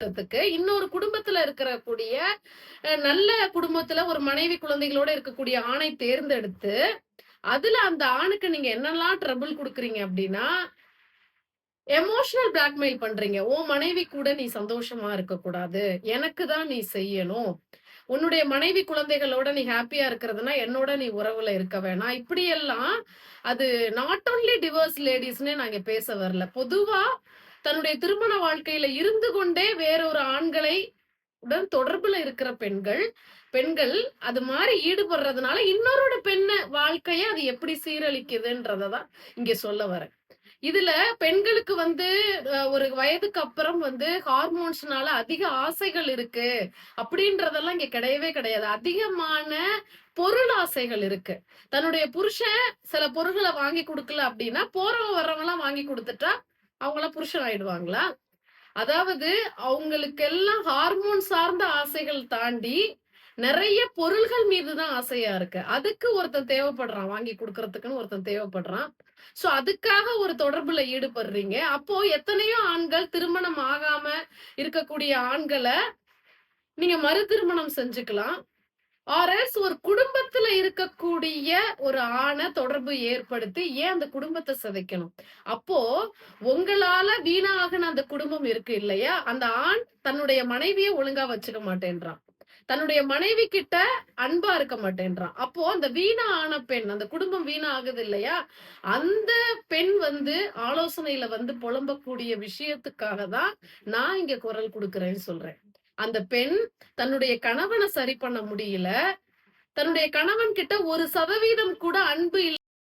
த்துக்கு இன்னொரு குடும்பத்துல இருக்கக்கூடிய நல்ல குடும்பத்துல ஒரு மனைவி குழந்தைகளோட இருக்கக்கூடிய ஆணை தேர்ந்தெடுத்து அதுல அந்த ஆணுக்கு நீங்க என்னெல்லாம் ட்ரபிள் கொடுக்குறீங்க அப்படின்னா எமோஷனல் பிளாக்மெயில் பண்றீங்க. ஓ மனைவி கூட நீ சந்தோஷமா இருக்க கூடாது எனக்கு தான் நீ செய்யணும். உன்னுடைய மனைவி குழந்தைகளோட நீ ஹாப்பியா இருக்கிறதுனா என்னோட நீ உறவுல இருக்க வேணாம். இப்படி எல்லாம் அது நாட் ஓன்லி டிவோர்ஸ் லேடிஸ்னே நாங்க பேச வரல. பொதுவா தன்னுடைய திருமண வாழ்க்கையில இருந்து கொண்டே வேறொரு ஆண்களை உடன் தொடர்புல இருக்கிற பெண்கள் பெண்கள் அது மாதிரி ஈடுபடுறதுனால இன்னொருட பெண்ண வாழ்க்கைய அது எப்படி சீரழிக்குதுன்றதான் இங்க சொல்ல வரேன். இதுல பெண்களுக்கு வந்து ஒரு வயதுக்கு அப்புறம் வந்து ஹார்மோன்ஸ்னால அதிக ஆசைகள் இருக்கு அப்படின்றதெல்லாம் இங்க கிடையவே கிடையாது. அதிகமான பொருள் ஆசைகள் இருக்கு. தன்னுடைய புருஷன் சில பொருள்களை வாங்கி கொடுக்கல அப்படின்னா போறவங்க வர்றவங்க எல்லாம் வாங்கி கொடுத்துட்டா அவங்களாம் புருஷன் ஆயிடுவாங்களா? அதாவது அவங்களுக்கு எல்லாம் ஹார்மோன் சார்ந்த ஆசைகள் தாண்டி நிறைய பொருள்கள் மீதுதான் ஆசையா இருக்கு. அதுக்கு ஒருத்தன் தேவைப்படுறான் வாங்கி கொடுக்கறதுக்குன்னு ஒருத்தன் தேவைப்படுறான். சோ அதுக்காக ஒரு தொடர்புல ஈடுபடுறீங்க. அப்போ எத்தனையோ ஆண்கள் திருமணம் ஆகாம இருக்கக்கூடிய ஆண்களை நீங்க மறு திருமணம் செஞ்சுக்கலாம். ஆர்எல்ஸ் ஒரு குடும்பத்துல இருக்கக்கூடிய ஒரு ஆணை தொடர்பு ஏற்படுத்தி ஏன் அந்த குடும்பத்தை சிதைக்கணும்? அப்போ உங்களால வீணாகின அந்த குடும்பம் இருக்கு இல்லையா? அந்த ஆண் தன்னுடைய மனைவியை ஒழுங்கா வச்சுக்க மாட்டேன்றான். தன்னுடைய மனைவி கிட்ட அன்பா இருக்க மாட்டேன்றான். அப்போ அந்த வீணா ஆன பெண் அந்த குடும்பம் வீணா ஆகுது இல்லையா? அந்த பெண் வந்து ஆலோசனையில வந்து புலம்பக்கூடிய விஷயத்துக்காக தான் நான் இங்க குரல் கொடுக்குறேன்னு சொல்றேன். அந்த பெண் தன்னுடைய கணவனை சரி பண்ண முடியல. தன்னுடைய கணவன் கிட்ட ஒரு சதவீதம் கூட அன்பு